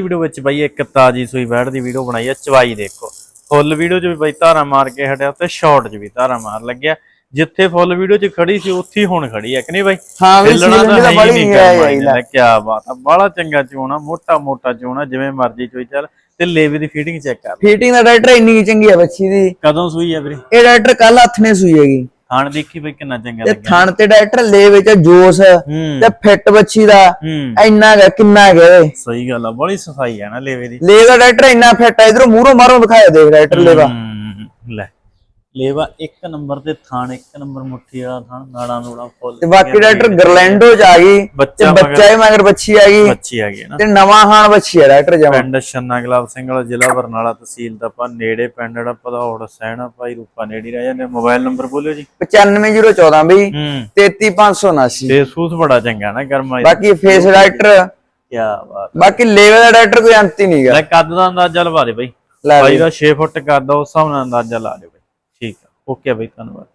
Video ਵਿੱਚ ਬਾਈ ਇੱਕ ਤਾਜੀ ਸੂਈ ਬੈੜ ਦੀ ਵੀਡੀਓ ਬਣਾਈ ਆ ਚਵਾਈ ਦੇਖੋ। ਫੁੱਲ ਵੀਡੀਓ 'ਚ ਵੀ ਬਾਈ ਧਾਰਾ ਮਾਰ ਕੇ ਹਟਿਆ ਤੇ ਸ਼ਾਰਟ 'ਚ ਵੀ ਧਾਰਾ ਮਾਰ ਲੱਗਿਆ। ਜਿੱਥੇ ਫੁੱਲ ਵੀਡੀਓ 'ਚ ਖੜੀ ਸੀ ਉੱਥੇ ਹੀ ਹੁਣ ਖੜੀ ਆ ਕਿ ਨਹੀਂ ਬਾਈ? ਹਾਂ ਵੀ ਤਾਂ ਹੈ ਬੜੀ ਹੀ ਹੈ ਕਿਆ ਬਾਤ ਆ ਬੜਾ ਚੰਗਾ ਚੋਣਾ ਮੋਟਾ ਮੋਟਾ ਚੋਣਾ ਜਿਵੇਂ ਮਰਜ਼ੀ ਚੋਈ ਚੱਲ ਤੇ ਲੇਵੇ ਦੀ ਫੀਟਿੰਗ ਚੈੱਕ ਕਰ। ਫੀਟਿੰਗ ਦਾ ਡਾਕਟਰ ਇੰਨੀ ਕੁ ਚੰਗੀ ਹੈ ਬੱਚੀ ਦੀ। ਕਦੋਂ ਸੂਈ ਆ ਵੀਰੇ? ਇਹ ਡਾਕਟਰ ਕੱਲ ਹੱਥ ਨੇ ਸੂਈ ਹੈਗੀ। ਖਾਣ ਦੇਖੀ ਬਈ ਕਿੰਨਾ ਚੰਗਾ ਤੇ ਲੱਗਿਆ। ਥਣ ਤੇ ਡਾਕਟਰ ਲੈ ਵਿੱਚ ਜੋਸ ਹੂੰ। ਤੇ ਫਿੱਟ ਬੱਚੀ ਦਾ ਹੂੰ। ਇੰਨਾ ਕੁ ਕਿੰਨਾ ਇਹ ਸਹੀ ਗੱਲ ਆ ਬੜੀ ਸਫ਼ਾਈ ਆ ਨਾ ਲੇਵੇ ਦੀ। ਲੈ ਦਾ ਡਾਕਟਰ ਇੰਨਾ ਫਿੱਟ ਹੈ ਇਧਰੋਂ ਮੂਹਰੋਂ ਮਾਰੋਂ ਦਿਖਾਇਆ ਦੇਖ ਡਾਕਟਰ ਲੈਵਾ। ਲੈ। ਲੇਵਾ ਇੱਕ ਨੰਬਰ ਤੇ ਥਾਣ ਇੱਕ ਨੰਬਰ ਮੁੱਠੀ ਵਾਲਾ ਥਾਣ ਨਾੜਾ ਨੂੜਾ ਫੁੱਲ ਤੇ ਬਾਕੀ ਡਾਕਟਰ ਗਰਲੈਂਡੋ ਚ ਆ ਗਈ ਬੱਚਾ ਬੱਚਾ ਹੀ ਮਗਰ ਬੱਚੀ ਆ ਗਈ। ਬੱਚੀ ਆ ਗਈ ਨਾ। ਤੇ ਨਵਾਂ ਹਾਨ ਬੱਚੀ ਹੈ ਡਾਕਟਰ ਜਮਾ। ਪਿੰਡ ਛੰਨਾ ਗੁਲਾਬ ਸਿੰਘ ਵਾਲਾ ਜ਼ਿਲ੍ਹਾ ਬਰਨਾਲਾ ਤਹਿਸੀਲ ਦਾ ਆਪਾਂ ਨੇੜੇ ਪਿੰਡ ਦਾ ਪਧੌੜ ਸੈਣਾ ਭਾਈ ਰੂਪਾ ਨੇੜੇ ਰਹਿ ਜਾਂਦੇ ਮੋਬਾਈਲ ਨੰਬਰ ਬੋਲਿਓ ਜੀ। 95014 ਬਈ। ਹੂੰ। 33579 ਤੇ ਸੂਸ ਬੜਾ ਚੰਗਾ ਨਾ ਗਰਮਾ ਬਾਕੀ ਫੇਸ ਡਾਕਟਰ ਕੀ ਬਾਤ। ਬਾਕੀ ਲੈਵਲ ਦਾ ਡਾਕਟਰ ਕੋਈ ਅੰਤ ਹੀ ਨਹੀਂਗਾ ਲੈ ਕੱਦ ਦਾ ਅੰਦਾਜ਼ਾ ਲਵਾ ਦੇ ਬਈ। ਬਾਈ ਦਾ 6 ਫੁੱਟ ਕੱਦ ਆ ਉਸ ਹਿਸਾਬ ਨਾਲ ਅੰਦਾਜ਼ਾ ਲਾ ਦੇ ਠੀਕ ਆ। ਓਕੇ ਬਾਈ ਧੰਨਵਾਦ।